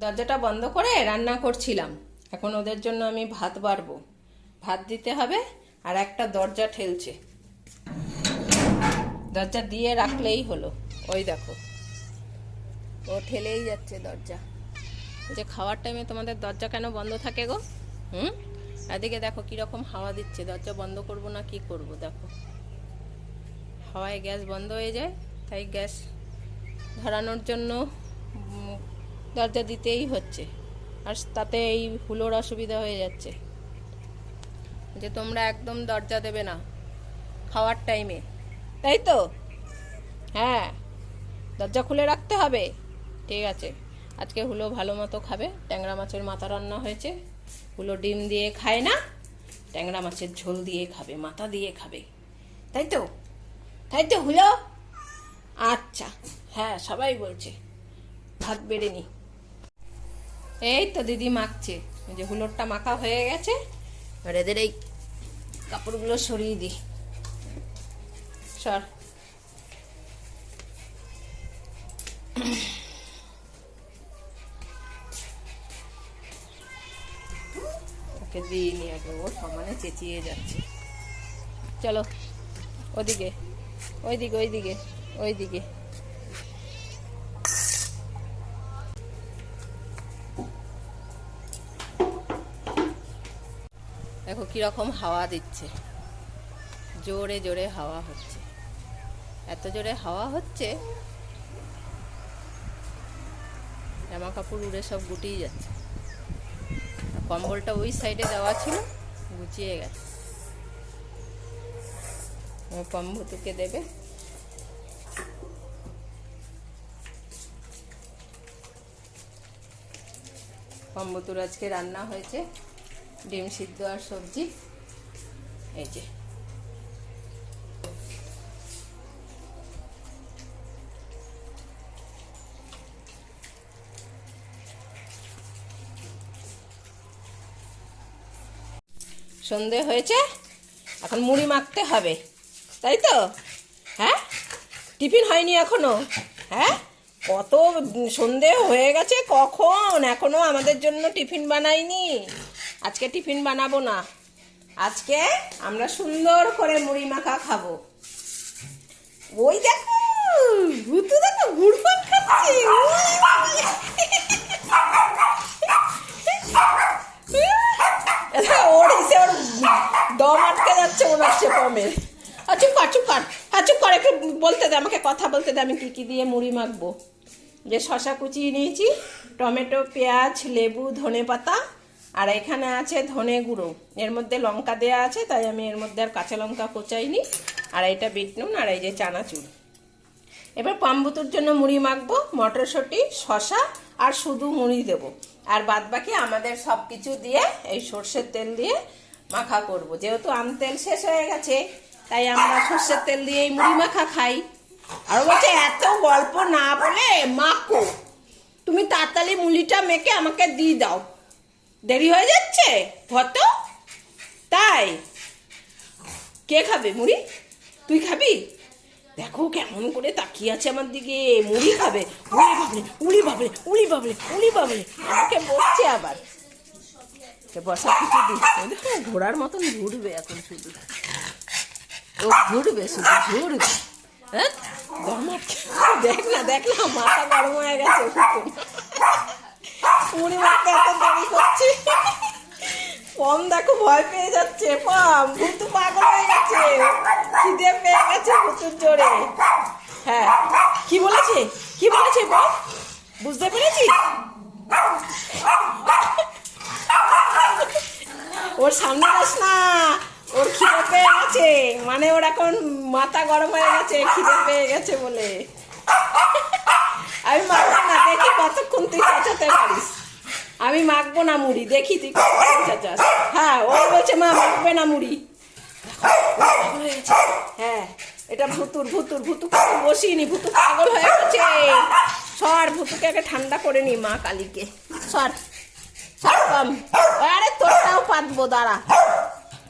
দরজাটা বন্ধ করে রান্না করছিলাম। এখন ওদের জন্য আমি ভাত বাড়বো। ভাত দিতে হবে আর একটা দরজা ঠেলছে। দরজা দিয়ে রাখলেই হলো। ওই দেখো। ও ঠেলেই যাচ্ছে দরজা। যে খাওয়ার টাইমে তোমাদের দরজা কেন বন্ধ থাকে গো? হুম? এদিকে দেখো কীরকম হাওয়া দিচ্ছে। দরজা বন্ধ করব না কি করব? দেখো। হাওয়ায় গ্যাস বন্ধ হয়ে যায়, তাই গ্যাস ধরানোর জন্য দরজা দিতেই হচ্ছে। আর তাতে এই হুলোর অসুবিধা হয়ে যাচ্ছে। যে তোমরা একদম দরজা দেবে না। খাওয়ার টাইমে। তাই তো? হ্যাঁ। দরজা খুলে রাখতে হবে। ঠিক আছে। আজকে হুলো ভালো মতো খাবে। ট্যাংরা মাছের মাথা রান্না হয়েছে। হুলো ডিম দিয়ে খায় না। ট্যাংরা মাছের ঝোল দিয়ে খাবে, মাথা দিয়ে খাবে। তাই তো? তাই তো হুলো? আচ্ছা। হ্যাঁ সবাই বলছে। ভাত বেড়ে নি। এই তো দিদি মাখছে। যে হুলোরটা মাখা হয়ে গেছে। এবার এদের এই কাপড়গুলো সরিয়ে দিই। সর। ওকে দিইনি আগে, ও সমানে চেঁচিয়ে যাচ্ছে। চলো, ওদিকে, ওইদিকে ওইদিকে ওইদিকে। দেখো কীরকম হাওয়া দিচ্ছে। জোরে জোরে হাওয়া হচ্ছে। এত জোরে হাওয়া হচ্ছে জামা কাপড় উড়ে সব গুটিয়ে যাচ্ছে। কম্বলটা ওই সাইডে দেওয়া ছিল, গুছিয়ে গেছে। ও পম্ভতুকে দেবে। পম্বতুর আজকে রান্না হয়েছে। ডিম সিদ্ধ আর সবজি। এই যে। সন্ধে হয়েছে, এখন মুড়ি মাখতে হবে, তাই তো? হ্যাঁ? টিফিন হয়নি এখনও হ্যাঁ? কত সন্ধে হয়ে গেছে, কখন? এখনও আমাদের জন্য টিফিন বানাইনি আজকে টিফিন বানাবো না। আজকে আমরা সুন্দর করে মুড়ি মাখা খাব। ওই দেখো, ভুতু দেখো ঘুরপাক খাচ্ছে। ওর এসে ওর দম আটকে যাচ্ছে মনে হচ্ছে পমের চুপ কর চুপ কর। হ্যাঁ চুপ কর, একটু বলতে দে, আমাকে কথা বলতে দে, আমি কী কী দিয়ে মুড়ি মাখবো। যে শশা কুচিয়ে নিয়েছি, টমেটো, পেঁয়াজ, লেবু ধনে পাতা আর এখানে আছে ধনে গুঁড়ো। এর মধ্যে লঙ্কা দেওয়া আছে, তাই আমি এর মধ্যে আর কাঁচা লঙ্কা কোচাইনি। আর এইটা বিট নুন আর এই যে চানাচুর। এবার পাম্বুতুর জন্য মুড়ি মাখবো, মটরশুঁটি শশা আর শুধু মুড়ি দেবো। আর বাদ বাকি আমাদের সব কিছু দিয়ে এই সর্ষের তেল দিয়ে মাখা করব। যেহেতু আম তেল শেষ হয়ে গেছে, তাই আমরা সর্ষের তেল দিয়ে এই মুড়ি মাখা খাই। আর বলছে, এত গল্প না বলে মাখো। তুমি তাড়াতাড়ি মুড়িটা মেখে আমাকে দিয়ে দাও। দেরি হয়ে যাচ্ছে? কত তাই। কে খাবে মুড়ি? তুই খাবি? দেখো কেমন করে তাকিয়ে আছে আমার দিকে। মুড়ি খাবে উড়ি বাবলে উড়ি বাবলে উড়ি বাবলে উড়ি বাবলে। আমাকে বলছে আবার। বসা কিছু দেখো, ঘোড়ার মতন ঘুরবে এখন শুধু। ও ঘুরবে শুধু, ঘুরবে। হ্যাঁ? দেখ না দেখ না, মাথা গরম হয়ে গেছে। মুড়ি মাখতে এত দেরি করছি দেখো ভয় পেয়ে যাচ্ছে পম ভুতু পাগল হয়ে গেছে। খিদে পেয়ে গেছে ভুতুর জোরে। হ্যাঁ। কি বলেছে? কি বলেছে পম বুঝতে পেরেছিস? ওর সামনে যাস না। ওর খিদে পেয়ে গেছে। মানে ওর এখন মাথা গরম হয়ে গেছে, খিদে পেয়ে গেছে বলে। আমি মাখবো না, দেখি কতক্ষণ তুই চেঁচাতে পারিস। আমি মাখবো না মুড়ি, দেখি তুই চেঁচাস। হ্যাঁ ও বলছে, মা, মাখবে না মুড়ি। হয়ে, এটা ভুতুর ভুতুর, ভুতু কিন্তু বসিনি ভুতু পাগল হয়ে গেছে। সর, ভুতুকে আগে ঠান্ডা করে নি, মা কালীকে। সর সর আরে, তোরটাও পাতবো, দাঁড়া।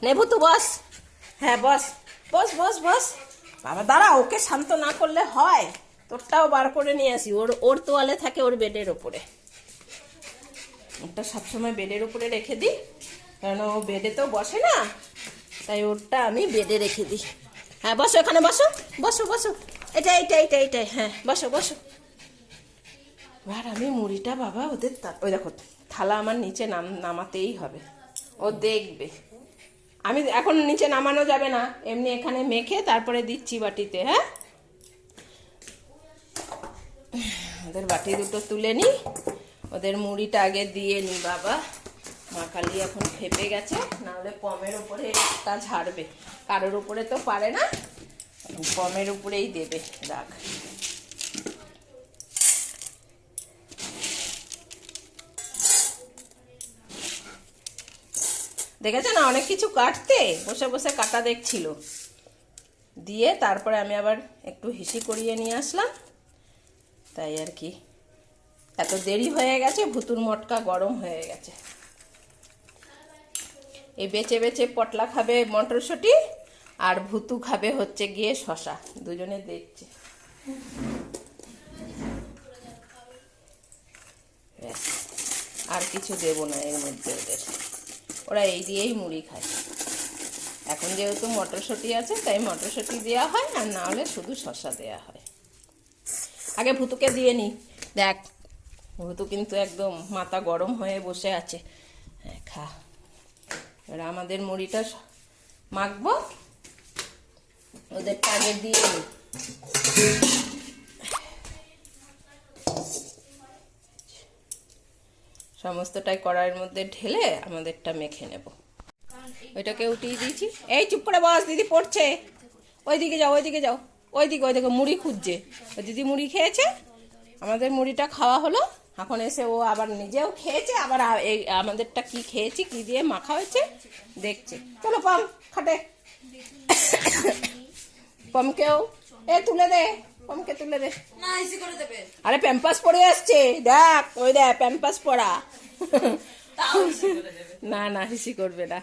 নে, ভুতু, বস। হ্যাঁ বস বস বস বস। বাবা, দাঁড়া, ওকে শান্ত না করলে হয়। তোরটাও বার করে নিয়ে আসি। ওর ওর তোয়ালে থাকে ওর বেডের ওপরে। ওটা সবসময় বেডের উপরে রেখে দিই। কারণ ও বেডে তো বসে না, তাই ওরটা আমি বেডে রেখে দিই। হ্যাঁ বসো এখানে, বসো বসো বসো। এটা এটা এটা এটাই হ্যাঁ বসো বসো। এবার আমি মুড়িটা বাবা ওদের ওই দেখো, থালা আমার নিচে নাম, নামাতেই হবে। ও দেখবে। আমি এখন নিচে নামানো যাবে না। এমনি এখানে মেখে তারপরে দিচ্ছি বাটিতে হ্যাঁ? ওদের বাটি দুটো তুলে নি। ওদের মুড়িটা আগে দিয়ে নি বাবা। মা কালী এখন খেপে গেছে, নাহলে পমের উপরে তা ঝাড়বে। কারোর উপরে তো পারে না, পমের উপরেই দেবে, রাখ। দেখেছ না, অনেক কিছু কাটতে, বসে বসে কাটা দেখছিল। দিয়ে তারপরে আমি আবার একটু হিসি করিয়ে নিয়ে আসলাম। তাই আর কি। এত দেরি হয়ে গেছে, ভুতুর মটকা গরম হয়ে গেছে। এই বেচে বেচে পটলা খাবে মটরশুঁটি, আর ভুতু খাবে হচ্ছে গিয়ে শশা। দুজনে দেখছে। আর কিছু দেবো না এর মধ্যে ওদের। ওরা এই দিয়েই মুড়ি খায়। এখন যেহেতু মটরশুঁটি আছে, তাই মটরশুঁটি দেওয়া হয়, আর না হলে শুধু শশা দেওয়া হয়। আগে ভুতুকে দিয়ে নি। দেখ, ভুতু কিন্তু একদম মাথা গরম হয়ে বসে আছে। হ্যাঁ খা। এবার আমাদের মুড়িটা মাখবো। ওদের আগে দিয়ে নি। সমস্তটাই কড়াইয়ের মধ্যে ঢেলে আমাদেরটা মেখে নেব। ওইটাকে উঠিয়ে দিয়েছি। এই চুপ করে বস, দিদি পড়ছে। ওইদিকে যাও ওইদিকে যাও। ওইদিকে ওইদিকে মুড়ি খুঁজছে। ওই দিদি মুড়ি খেয়েছে আমাদের মুড়িটা খাওয়া হলো। এখন এসে ও আবার নিজেও খেয়েছে আবার এই আমাদেরটা কি খেয়েছি কি দিয়ে মাখা হয়েছে দেখছে। চলো পাম খাটে। পমকেও। এ তুলে দে পমকে তুলে দে। আরে প্যাম্পাস পরে আসছে দেখ ওই দেখ প্যাম্পাস পরা। না না হিসি করবে না।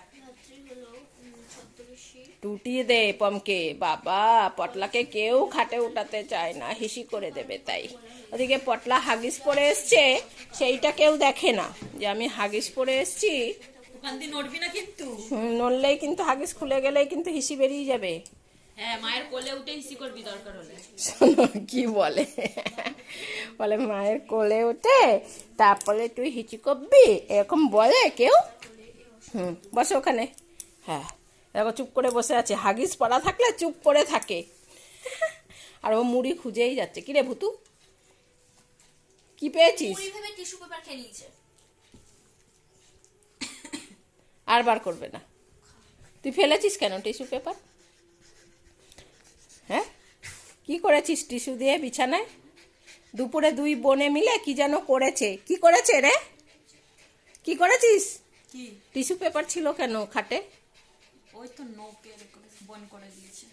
টুটিয়ে দে পমকে। বাবা পটলাকে কেউ খাটে উঠাতে চায় না হিসি করে দেবে তাই। ওদিকে পটলা হাগিস পরে এসছে সেইটা কেউ দেখে না। যে আমি হাগিস পরে এসছি নড়বি না কিন্তু। নড়লেই কিন্তু হাগিস খুলে গেলেই কিন্তু হিসি বেরিয়ে যাবে। হ্যাঁ মায়ের কোলে উঠে ইসি করবি দরকার হলে। শোনো কি বলে? বলে মায়ের কোলে উঠে তারপরে তুই হিচি করবি? এরকম বলে কেউ? হুম বসে ওখানে। হ্যাঁ। দেখো চুপ করে বসে আছে। হাগিস পড়া থাকলে চুপ করে থাকে। আর ও মুড়ি খুঁজেই যাচ্ছে। কিরে ভুতু? কি পেয়েছিস? আর বার করবে না। তুই ফেলেছিস কেন টিস্যু পেপার? হ্যাঁ? কি করেছিস টিস্যু দিয়ে বিছানায়? দুপুরে দুই বনে মিলে কি যেন করেছে। কি করেছে রে? কি করেছিস? টিস্যু পেপার ছিল কেন খাটে? ওই তো বন করে দিয়েছে।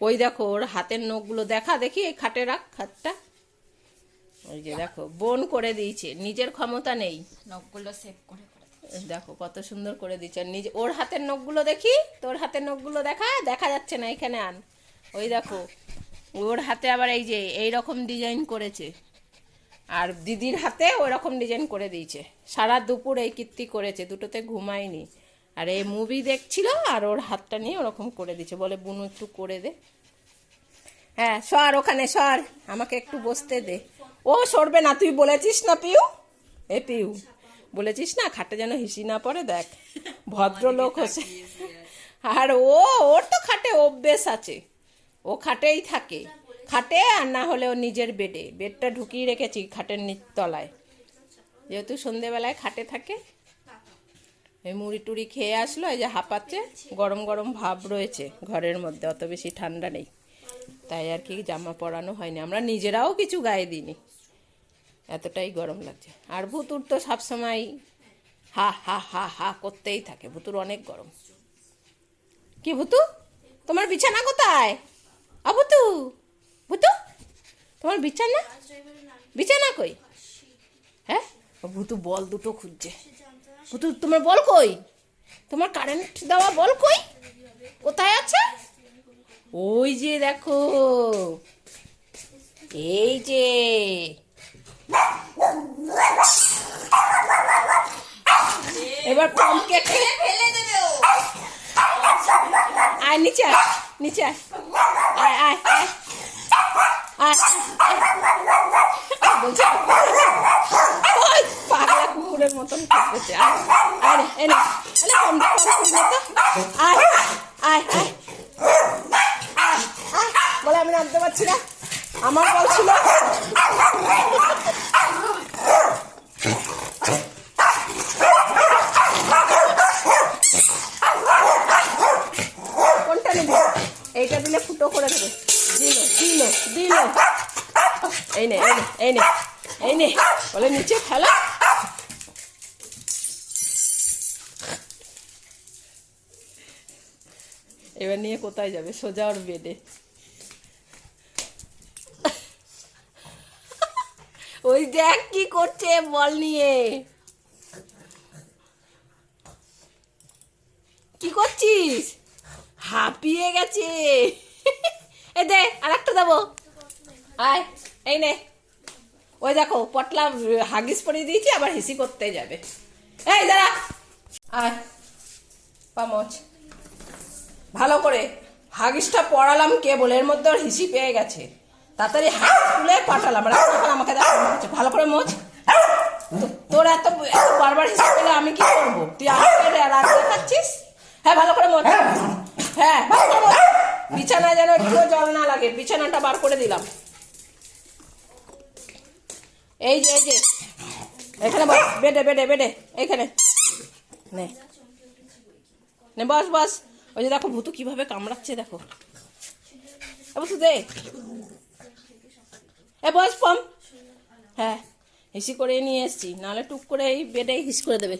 ওই দেখো ওর হাতের নখগুলো দেখা দেখি এই খাটে রাখ খাটটা? ওই যে দেখো বোন করে দিয়েছে নিজের ক্ষমতা নেই। নখগুলো সেভ করে দেখো কত সুন্দর করে দিচ্ছে আর নিজে ওর হাতের নখগুলো দেখি? তোর হাতের নখগুলো দেখা? দেখা যাচ্ছে না এখানে আন। ওই দেখো ওর হাতে আবার এই যে এই রকম ডিজাইন করেছে। আর দিদির হাতে ওই রকম ডিজাইন করে দিয়েছে। সারা দুপুর এই কীর্তি করেছে দুটোতে ঘুমায়নি। আর এই মুভি দেখছিল আর ওর হাতটা নিয়ে ওরকম করে দিয়েছে। বলে বুনু একটু করে দে। হ্যাঁ সর ওখানে সর। আমাকে একটু বসতে দে। ও সরবে না তুই বলেছিস না পিউ? এ পিউ বলেছিস না? খাটে যেন হিসি না পড়ে দেখ। ভদ্রলোক হচ্ছে। আর ও ওর তো খাটে অভ্যেস আছে। ও খাটেই থাকে। খাটে আর না হলে ও নিজের বেডে। বেডটা ঢুকিয়ে রেখেছি খাটের নিচ তলায়। যেহেতু সন্ধেবেলায় খাটে থাকে এই মুড়ি টুড়ি খেয়ে আসলো, এই যে হাঁপাচ্ছে, গরম গরম ভাব রয়েছে ঘরের মধ্যে, অত বেশি ঠান্ডা নেই। তাই আর কি জামা পরানো হয়নি, আমরা নিজেরাও কিছু গায়ে দিইনি। এতটাই গরম লাগছে। আর ভুতুর তো সবসময় হা হা হা হা করতেই থাকে, ভুতুর অনেক গরম। কি ভুতু? তোমার বিছানা কোথায়? আ ভুতু ভুতু, তোমার বিছানা? বিছানা কই? হ্যাঁ? ভুতু বল দুটো খুঁজছে। ভুতু তোমার বল কই? তোমার কারেন্ট দেওয়া বল কই? কোথায় আছে? ওই যে দেখো। এই যে। এবার পমকে ফেলে ফেলে দেবে আয় নিচে আয় নিচে আয় আয়। আয় আয় আয়। বলছে কুকুরের মতন করতেছে। বলে আমি নামতে পারছি না। আমার বলছিল কোনটা নেবে? এইটা দিলে ফুটো করে দেবে। দিল দিল দিল। এই নে এই নে এই নে এই নে, বলে নিচে ফেলা। এবার নিয়ে কোথায় যাবে? সোজা ওর বেডে ওই দেখ কি করছে বল নিয়ে। কি করছিস? হাঁপিয়ে গেছে। এ দে আর একটা দেবো। আয়, এই নে। ওই দেখো, পটলা হাগিস পরিয়ে দিয়েছি, আবার হিসি করতে যাবে। এই দাঁড়া। আয় পামচ ভালো করে হাগিসটা পড়ালাম কেবল এর মধ্যে ওর হিসি পেয়ে গেছে। তাড়াতাড়ি হাত তুলে পাঠালাম। আর আমাকে দেখো ভালো করে মোচ। তোর এত এত বারবার হিসেব পেলে আমি কি করব? তুই আমাকে রাগ দেখাচ্ছিস? হ্যাঁ ভালো করে মোচ। হ্যাঁ। ভালো করে মোচ। বিছানায় যেন একটুও জল না লাগে বিছানাটা বার করে দিলাম। এই যে এই যে। এখানে বস বেডে বেডে বেডে এইখানে নে। নে বস বস। ওই যে দেখো, ভূতু কীভাবে কামড়াচ্ছে, দেখো। এ দে। এ বস পম হ্যাঁ হিসি করে নিয়ে এসছি। নাহলে টুক করে এই বেডে হিস করে দেবে।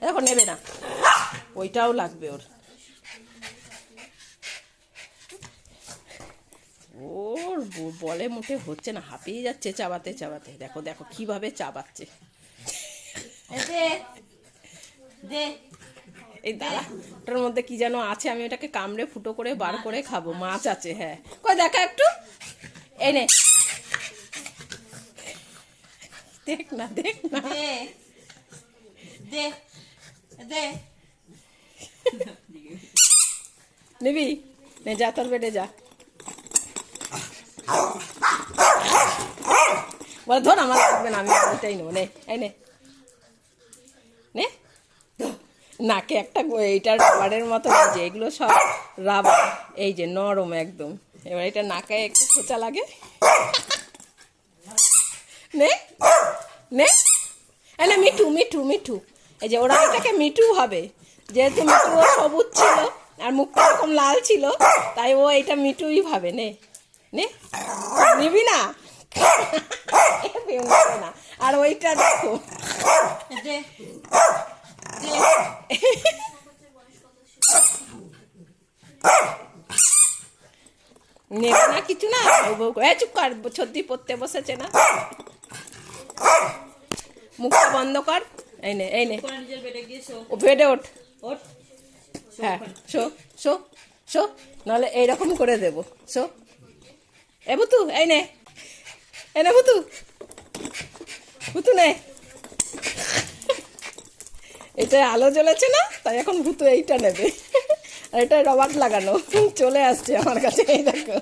দেখো, নেবে না। ওইটাও লাগবে ওর। ওর বলে মুঠে হচ্ছে না, হাঁপিয়ে যাচ্ছে চাবাতে চাবাতে। দেখো দেখো, কীভাবে চাবাচ্ছে। দে। এই দাঁড়া ওটার মধ্যে কি যেন আছে আমি ওটাকে কামড়ে ফুটো করে বার করে খাব মাছ আছে। হ্যাঁ। কই দেখা একটু। এনে দেখ না দেখ না। দে। দে দে। নিবি? নে যা তোর বেডে যা। বলে ধর আমার লাগবে না আমি এটাই নেব নে এই নে ধর। নাকে একটা এইটার রাবারের মতো যে, এগুলো সব রাবার, এই যে নরম একদম। এবার এটা নাকে একটু খোঁচা লাগে। নে নে। নে, মিঠু মিঠু মিঠু। এই যে, ওরা এটাকে মিঠু হবে যেহেতু মিঠু ও সবুজ ছিল আর মুখটা এরকম লাল ছিল, তাই ও এটা মিঠুই ভাবে। নে নে। নিবি না? না। আর ওইটা দেখো। নেবে না কিছু না? এ চুপ কর ছদ্দি পড়তে বসেছে না? মুখটা বন্ধ কর। এই নে এই নে। ও বেডে ওঠ। হ্যাঁ শো শো শো। নাহলে এইরকম করে দেবো। শো। এ বুতু এই নে। এই নে বুতু। বুতু নে। এটা আলো জ্বলেছে না, তাই এখন ভূতু এইটা নেবে। আর এটা রবার লাগানো। চলে আসছে আমার কাছে, এই দেখো।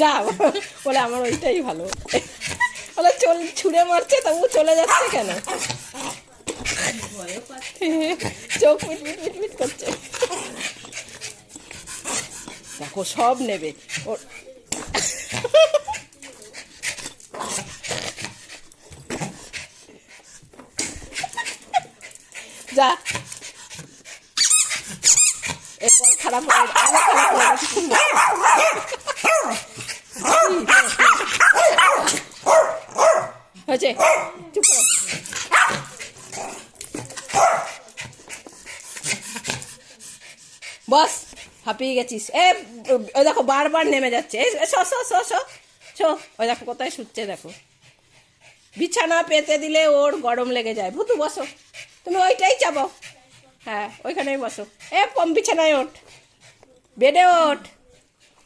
যা, বলে আমার ওইটাই ভালো। বলে চল, ছুঁড়ে মারছে তবু চলে যাচ্ছে কেন? চোখ মিট মিট মিট মিট করছে। দেখো, সব নেবে। ওর যা। এরপর খারাপ হয়ে আরও খারাপ হয়ে হয়েছে? চুপ করো। বস, হাঁপিয়ে গেছিস। এ ওই দেখো, বারবার নেমে যাচ্ছে। শো। ওই দেখো, কোথায় শুচ্ছে, দেখো। বিছানা পেতে দিলে ওর গরম লেগে যায়। ভুতু, বসো। তুমি ওইটাই চাপাও হ্যাঁ ওইখানেই বসো। এ পম বিছানায় ওঠ। বেডে ওঠ।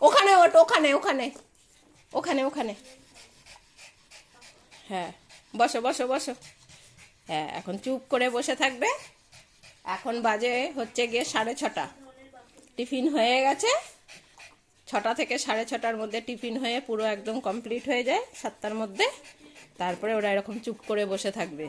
ওখানে ওঠ, ওখানে ওখানে। ওখানে ওখানে। হ্যাঁ বসো বসো বসো। হ্যাঁ এখন চুপ করে বসে থাকবে। এখন বাজে হচ্ছে গিয়ে সাড়ে ছটা। টিফিন হয়ে গেছে। ছটা থেকে সাড়ে ছটার মধ্যে টিফিন হয়ে পুরো একদম কমপ্লিট হয়ে যায় সাতটার মধ্যে। তারপরে ওরা এরকম চুপ করে বসে থাকবে।